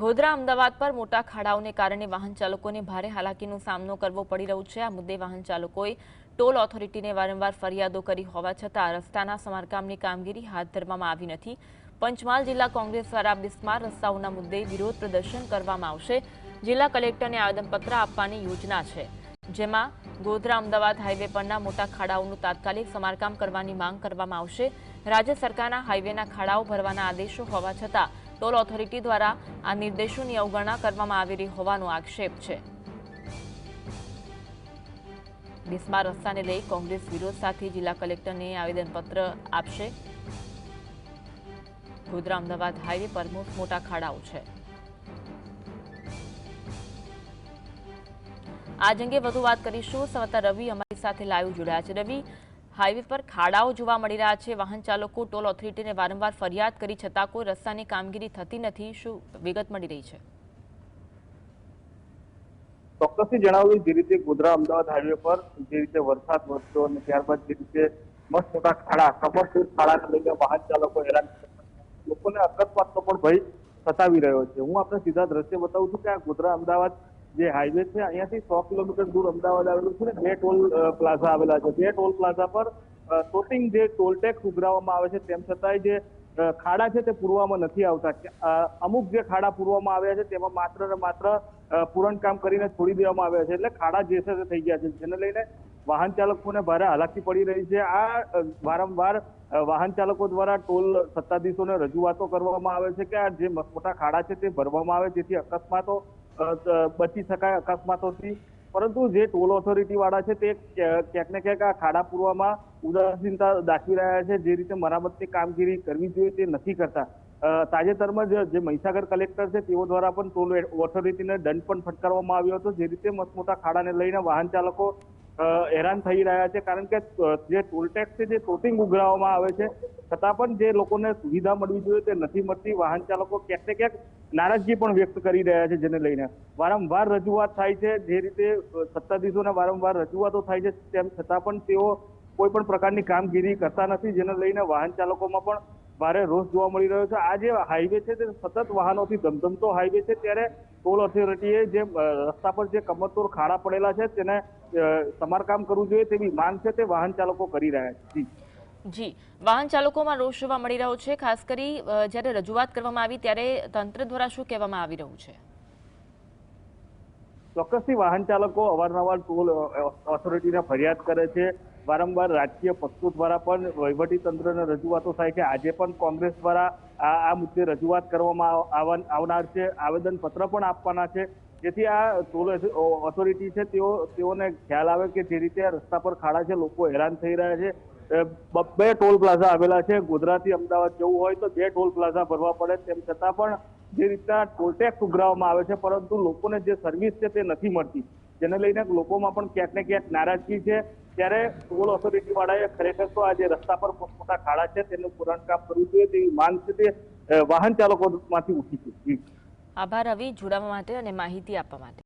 ગોધરા અમદાવાદ પર મોટા ખાડાઓને કારણે વાહન ચાલકોને ભારે હાલાકીનો સામનો કરવો પડી રહ્યો છે. આ મુદ્દે વાહન ચાલકોએ ટોલ ઓથોરિટીને વારંવાર ફરિયાદો કરી હોવા છતાં રસ્તાના સમારકામની કામગીરી હાથ ધરવામાં આવી નથી. પંચમહાલ જિલ્લા કોંગ્રેસ દ્વારા બિસ્માર રસ્તાઓના મુદ્દે વિરોધ પ્રદર્શન કરવામાં આવશે. જિલ્લા કલેક્ટરને આવેદનપત્ર આપવાની યોજના છે. જેમાં ગોધરા અમદાવાદ હાઈવે પરના મોટા ખાડાઓનું તાત્કાલિક સમારકામ કરવાની માંગ કરવામાં આવશે. રાજ્ય સરકારના હાઈવેના ખાડાઓ ભરવાના આદેશો હોવા છતાં ટોલ ઓથોરિટી દ્વારા આ નિર્દેશોની અવગણના કરવામાં આવી રહી હોવાનો આક્ષેપ છે. બિસ્માર રસ્તાને લઈ કોંગ્રેસ વિરોધ સાથે જિલ્લા કલેક્ટરને આવેદનપત્ર આપશે. ગોધરા, અમદાવાદ હાઈવે પર મોટા ખાડાઓ છે. આજ અંગે વધુ વાત કરીશું. સંવાદદાર રવિ અમારી સાથે લાઈવ જોડાયા છે. રવિ હાઈવે પર ખાડાઓ જોવા મળી રહ્યા છે. વાહન ચાલકો, ટોલ ઓથોરિટીને વારંવાર ફરિયાદ કરી છતાં કોઈ રસ્તાની કામગીરી થતી નથી. શું વિગત મળી રહી છે? ચોક્કસથી જણાવ્યું જે રીતે ગોધરા અમદાવાદ હાઈવે પર જે રીતે વરસાદ વધતો અને ત્યારબાદ જે રીતે મસ્ત મોટા ખાડા, કમરસૂર ખાડાને લઈને વાહન ચાલકો હેરાન લોકોને અકસ્માતનો પણ ભય સતાવી રહ્યો છે. હું આપણે સીધા દ્રશ્ય બતાવું છું કે આ ગોધરા અમદાવાદ જે હાઈવે છે, અહીંયાથી સો કિલોમીટર દૂર અમદાવાદ આવેલું છે ને, બે ટોલ પ્લાઝા આવેલા છે. બે ટોલ પ્લાઝા પર ટોટિંગ જે ટોલ ટેક્સ ઉઘરાવવામાં આવે છે, તેમ છતાંય જે ખાડા છે તે પૂરવામાં નથી આવતા. અમુક જે ખાડા પૂરવામાં આવ્યા છે, તેમાં માત્ર ને માત્ર પૂરણ કામ કરીને છોડી દેવામાં આવ્યા છે. એટલે ખાડા જે છે તે થઈ ગયા છે. જેને લઈને વાહન ચાલકોને ભારે હાલાકી પડી રહી છે. આ વારંવાર વાહન ચાલકો દ્વારા ટોલ સત્તાધીશોને રજૂઆતો કરવામાં આવે છે કે આ જે મોટા ખાડા છે તે ભરવામાં આવે, જેથી અકસ્માતો બચી શકાય અકસ્માતોથી. પરંતુ જે ટોલ ઓથોરિટી વાળા છે તે ક્યાંક ને ક્યાંક આ ખાડા પૂરવામાં ઉદાસીનતા દાખવી રહ્યા છે. જે રીતે મરામતની કામગીરી કરવી જોઈએ તે નથી કરતા. તાજેતરમાં જ જે મહીસાગર કલેક્ટર છે તેઓ દ્વારા પણ ટોલ ઓથોરિટીને દંડ પણ ફટકારવામાં આવ્યો હતો. જે રીતે મોટા ખાડાને લઈને વાહન ચાલકો હેરાન થઈ રહ્યા છે કારણ કે જે ટોલ છે, જે ટોટિંગ ઉઘરાવવામાં આવે છે, છતાં પણ જે લોકોને સુવિધા મળવી જોઈએ તે નથી મળતી, વાહન ચાલકો ક્યાંક ને ક્યાંક નારાજગી પણ વ્યક્ત કરી રહ્યા છે જેને લઈને. વારંવાર રજૂઆત થાય છે જે રીતે સત્તાધીશોને વારંવાર રજૂઆતો થાય છે, તેમ છતાં પણ તેઓ કોઈ પણ પ્રકારની કામગીરી કરતા નથી, જેને લઈને વાહન ચાલકોમાં પણ ભારે રોષ જોવા મળી રહ્યો છે. આ જે હાઈવે છે તે સતત વાહનોથી ધમધમતો હાઈવે છે. ત્યારે ટોલ ઓથોરિટીએ જે રસ્તા પર જે કમરતોર ખાડા પડેલા છે તેને સમારકામ કરવું જોઈએ તેવી માંગ છે તે વાહન ચાલકો કરી રહ્યા છે. જી. વાહન ચાલકોમાં રોષ જોવા મળી રહ્યો છે. ખાસ કરી જ્યારે રજૂઆત કરવામાં આવી ત્યારે તંત્ર દ્વારા શું કહેવામાં આવી રહ્યું છે? ચોક્કસથી વાહન ચાલકો અવારનવાર ટોલ ઓથોરિટીને ફરિયાદ કરે છે. વારંવાર રાજકીય પક્ષો દ્વારા પણ વહીવટી તંત્રને રજૂઆતો થાય છે. આજે પણ કોંગ્રેસ દ્વારા આ મુદ્દે રજૂઆત કરવામાં આવન- આવનાર છે. આવેદનપત્ર પણ આપવાના છે. જેથી આ ટોલ ઓથોરિટી છે તેઓ, તેઓને ખ્યાલ આવે કે જે રીતે આ રસ્તા પર ખાડા છે, લોકો હેરાન થઈ રહ્યા છે. બે ટોલ પ્લાઝા આવેલા છે. ગોધરાથી અમદાવાદ જવું હોય તો બે ટોલ પ્લાઝા ભરવા પડે. તેમ છતાં પણ જે રીતના ટોલ ટેક્સ ઉઘરાવવામાં આવે છે, પરંતુ લોકોને જે સર્વિસ છે તે નથી મળતી. જેને લઈને લોકોમાં પણ ક્યાંક ને ક્યાંક નારાજગી છે. ત્યારે ટોલ ઓથોરિટી વાળાએ ખરેખર તો આ જે રસ્તા પર મોટા ખાડા છે તેનું પૂરણ કામ કરવું જોઈએ તેવી માંગ છે તે વાહન ચાલકો માંથી ઉઠી છે. આભાર રવિ, જોડાવા માટે અને માહિતી આપવા માટે.